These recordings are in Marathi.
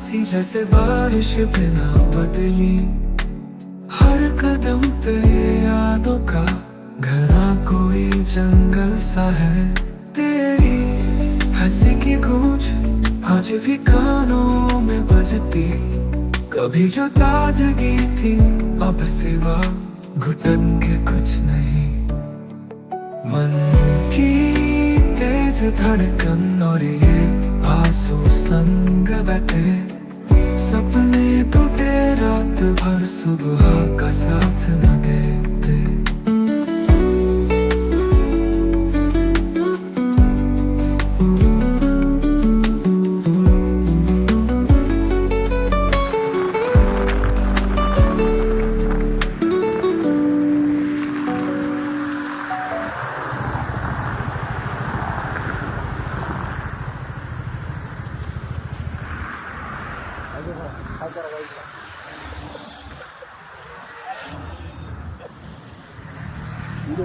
उदासी जैसे बारिश बिना बदली। हर कदम पे यादों का घरा कोई जंगल सा है। तेरी हँसी की गूंज आज भी कानों में बजती। कभी जो ताजगी थी, अब सिवा घुटन के कुछ नहीं। मन की तेज धड़कन और ये आंसू संग बैठे सपने टूटे रात भर सुबह का साथ न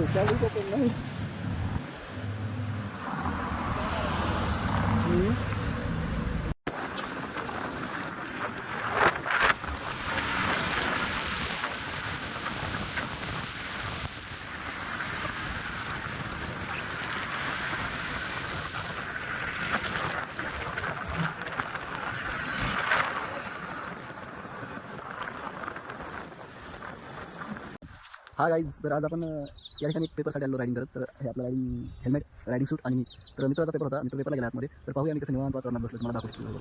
ચાલુ તો નહીં हा गाईज तर आज आपण या ठिकाणी पेपरसाठी आलो रायडिंग करत. तर हे आपलं रायडिंग हेल्मेट रायडिंग सूट आणि मी. तर मित्राचा पेपर होता मित्र पेपरला गेला आतमध्ये. तर पाहूया मी कसं निवांत वातावरणात बसलं. तुम्हाला दाखवतो.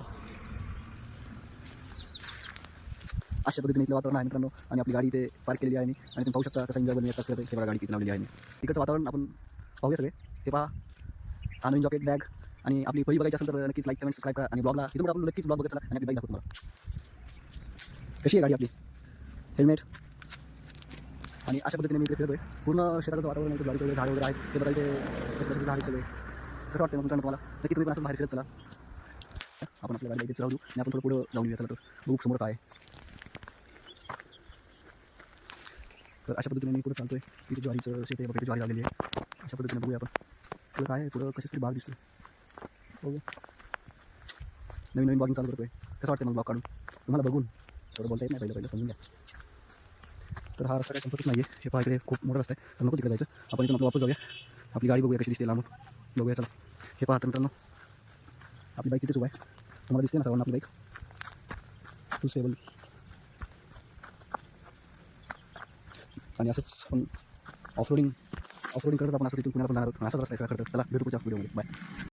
अशा पद्धतीने इथलं वातावरण आहे मित्रांनो. आणि आपली गाडी इथे पार्क केलेली आहे मी. आणि तुम्ही पाहू शकता कसं एन्जॉय बनवून येतात हे बघा गाडी तिथे लावलेली आहे मी. तिकडचं वातावरण आपण पाहूया सगळे. ते पहा. हा नवीन जॉकेट बॅग आणि आपली पहिली बघायची असेल तर नक्कीच लाईक कमेंट सबस्क्राईब करा. आणि ब्लॉगला इथून आपण नक्कीच ब्लॉग बघत चला. आणि आपली बाईक दाखवतो तुम्हाला. कशी आहे गाडी आपली? हेल्मेट आणि अशा पद्धतीने मी इकडे फिरतोय. पूर्ण शेताचं वातावरण आहे, इथे ज्वारीचे वगैरे झाड वगैरे आहेत ते बघायचे इथे कसं झाड सगळे कसं वाटतं मग तुम्हाला? नक्की तुम्ही पण असं बाहेर फिरत चला. आपण आपल्या गाडी इथे राहू आणि आपण थोडं पुढं जाऊन येऊया चला तर. बघू समोर काय तर अशा पद्धतीने मी पुढे चालतोय. इथे ज्वारीचं शेत आहे बघा ज्वारी लागलेली आहे. अशा पद्धतीने बघूया आपण. पुढं काय आहे? पुढं कशी तरी बाग दिसतो. ओके नवीन नवीन ब्लॉगिंग चालू करतोय. कसं वाटतं मग ब्लॉग काढून? तुम्हाला बघून. थोडं बोलता येत नाही पहिलं पहिलं समजून घ्या. तर हा रस्ता काही संपतच नाही आहे हे पहा इकडे खूप मोठा रस्ता आहे. तर नको तिकडे जायचं. आपण इथून आपलं वापस जाऊया. आपली गाडी बघूया कशी दिसते लांबून. बघूया चला. हे पहा तर मित्रांनो. आपली बाईक तिथेच उभा आहे. तुम्हाला दिसते ना सर्वांना आपली बाईक टू सेबल आणि असंच आपण ऑफरोडिंग ऑफरोडिंग करत आपण असं तिथून पुण्याला पण जाणार आहोत. असाच रस्ता आहे करत चला भेटू पुढच्या व्हिडिओमध्ये बाय